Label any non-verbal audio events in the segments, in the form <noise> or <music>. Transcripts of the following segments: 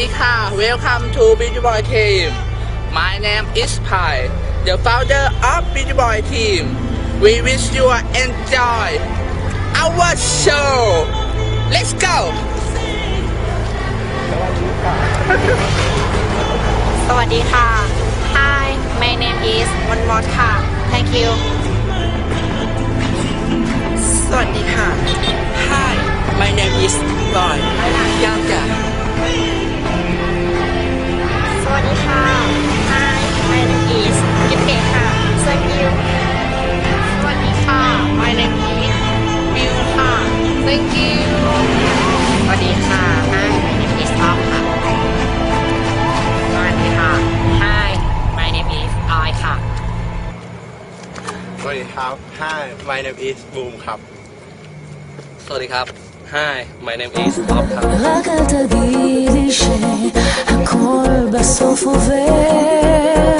ดีค่ะ Welcome to Beach Boy Team My name is Pai the founder of Beach Boy Team We wish you enjoy our show Let's go <laughs> สวัสดีค่ะ Hi my name is มนมดค่ะ Thank you สวัสดีค่ะ Hi my name is Boy ับ Hi my name is Boom ครับ สวัสดีครับ Hi my name is Bob ครับ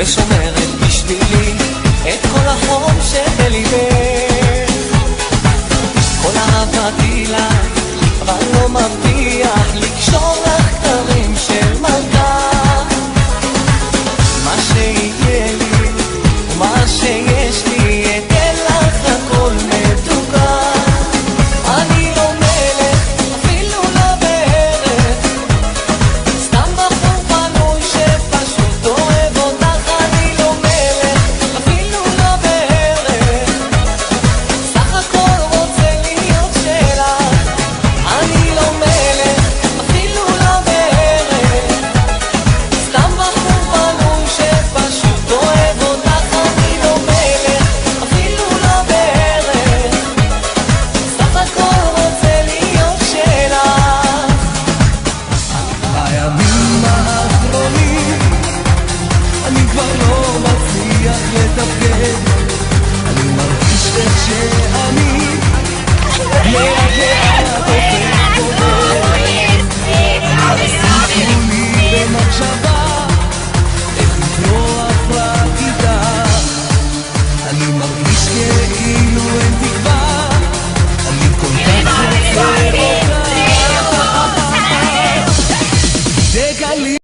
ושומרת בשבילי את כל החום שבליבך. כל אהבתי לך, אבל לא מבטיח לקשור לך